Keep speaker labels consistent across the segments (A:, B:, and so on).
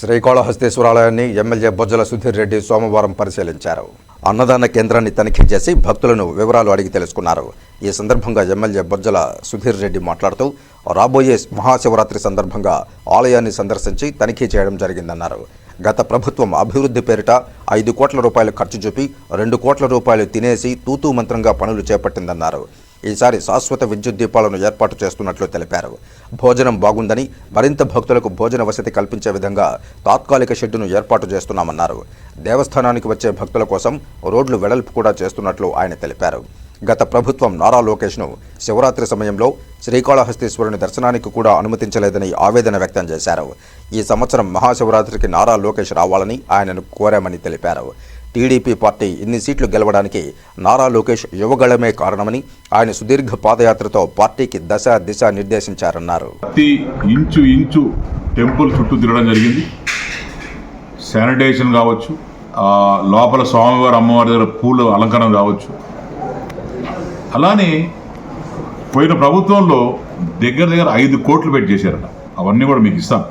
A: శ్రీకాళహస్తేశ్వరాలయాన్ని MLA Bojjala Sudheer Reddy సోమవారం పరిశీలించారు. అన్నదాన కేంద్రాన్ని తనిఖీ చేసి భక్తులను వివరాలు అడిగి తెలుసుకున్నారు. ఈ సందర్భంగా ఎమ్మెల్యే బొజ్జల సుధీర్ రెడ్డి మాట్లాడుతూ రాబోయే మహాశివరాత్రి సందర్భంగా ఆలయాన్ని సందర్శించి తనిఖీ చేయడం జరిగిందన్నారు. గత ప్రభుత్వం అభివృద్ధి పేరిట ఐదు కోట్ల రూపాయలు ఖర్చు చూపి రెండు కోట్ల రూపాయలు తినేసి తూతూ మంత్రంగా పనులు చేపట్టిందన్నారు. ఈసారి శాశ్వత విద్యుత్ దీపాలను ఏర్పాటు చేస్తున్నట్లు తెలిపారు. భోజనం బాగుందని మరింత భక్తులకు భోజన వసతి కల్పించే విధంగా తాత్కాలిక షెడ్డును ఏర్పాటు చేస్తున్నామన్నారు. దేవస్థానానికి వచ్చే భక్తుల కోసం రోడ్లు వెడల్పు కూడా చేస్తున్నట్లు ఆయన తెలిపారు. గత ప్రభుత్వం నారా లోకేష్ను శివరాత్రి సమయంలో శ్రీకాళహస్తీశ్వరుని దర్శనానికి కూడా అనుమతించలేదని ఆవేదన వ్యక్తం చేశారు. ఈ సంవత్సరం మహాశివరాత్రికి నారా లోకేష్ రావాలని ఆయనను కోరామని తెలిపారు. టీడీపీ పార్టీ ఇన్ని సీట్లు గెలవడానికి నారా లోకేష్ యువగళమే కారణమని ఆయన సుదీర్ఘ పాదయాత్రతో పార్టీకి దశ దిశ నిర్దేశించారన్నారు.
B: ప్రతి ఇంచు ఇంచు టెంపుల్ చుట్టూ తిరగడం జరిగింది. శానిటేషన్ కావచ్చు లోపల స్వామివారి అమ్మవారి దగ్గర పూల అలంకరణ కావచ్చు. అలానే పోయిన ప్రభుత్వంలో దగ్గర దగ్గర ఐదు కోట్లు పెట్టి చేశారట. అవన్నీ కూడా మీకు ఇస్తాను.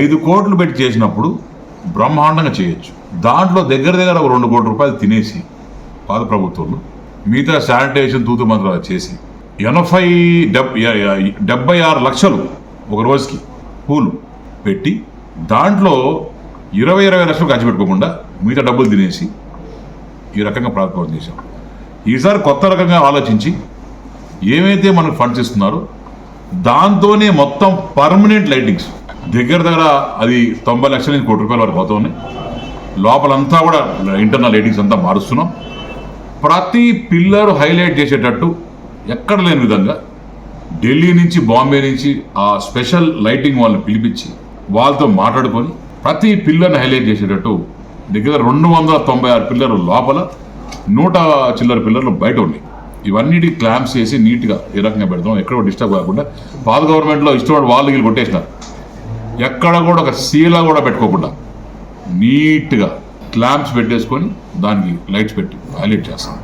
B: ఐదు కోట్లు పెట్టి చేసినప్పుడు బ్రహ్మాండంగా చేయొచ్చు. దాంట్లో దగ్గర దగ్గర ఒక రెండు కోట్ల రూపాయలు తినేసి పాత ప్రభుత్వంలో మిగతా శానిటేషన్ తూతు మంత్రాలు చేసి ఎనభై డెబ్ డెబ్బై ఆరు లక్షలు ఒక రోజుకి పూలు పెట్టి దాంట్లో ఇరవై ఇరవై లక్షలు ఖర్చు పెట్టుకోకుండా మిగతా డబ్బులు తినేసి ఈ రకంగా ప్రారంభం చేశాం. ఈసారి కొత్త రకంగా ఆలోచించి ఏమైతే మనకు ఫండ్స్ ఇస్తున్నారో దాంతోనే మొత్తం పర్మనెంట్ లైటింగ్స్ దగ్గర దగ్గర అది తొంభై లక్షల నుంచి కోటి రూపాయల వరకు అవుతున్నాయి. లోపలంతా కూడా ఇంటర్నల్ లైటింగ్స్ అంతా మారుస్తున్నాం. ప్రతి పిల్లర్ హైలైట్ చేసేటట్టు ఎక్కడ లేని విధంగా ఢిల్లీ నుంచి బాంబే నుంచి ఆ స్పెషల్ లైటింగ్ వాళ్ళని పిలిపించి వాళ్ళతో మాట్లాడుకొని ప్రతి పిల్లర్ని హైలైట్ చేసేటట్టు దగ్గర రెండు వందల తొంభై ఆరు పిల్లర్లు లోపల నూట చిల్లర పిల్లర్లు బయట ఉన్నాయి. ఇవన్నిటికి క్లాంప్స్ చేసి నీట్గా ఏ రకంగా పెడతాం ఎక్కడ డిస్టర్బ్ కాకుండా పాత గవర్నమెంట్లో ఇష్టపడి వాళ్ళు వీళ్ళు కొట్టేసినారు. ఎక్కడ కూడా ఒక సీలా కూడా పెట్టుకోకుండా నీట్గా క్లాంప్స్ పెట్టేసుకొని దానికి లైట్స్ పెట్టి హైలైట్ చేస్తాం.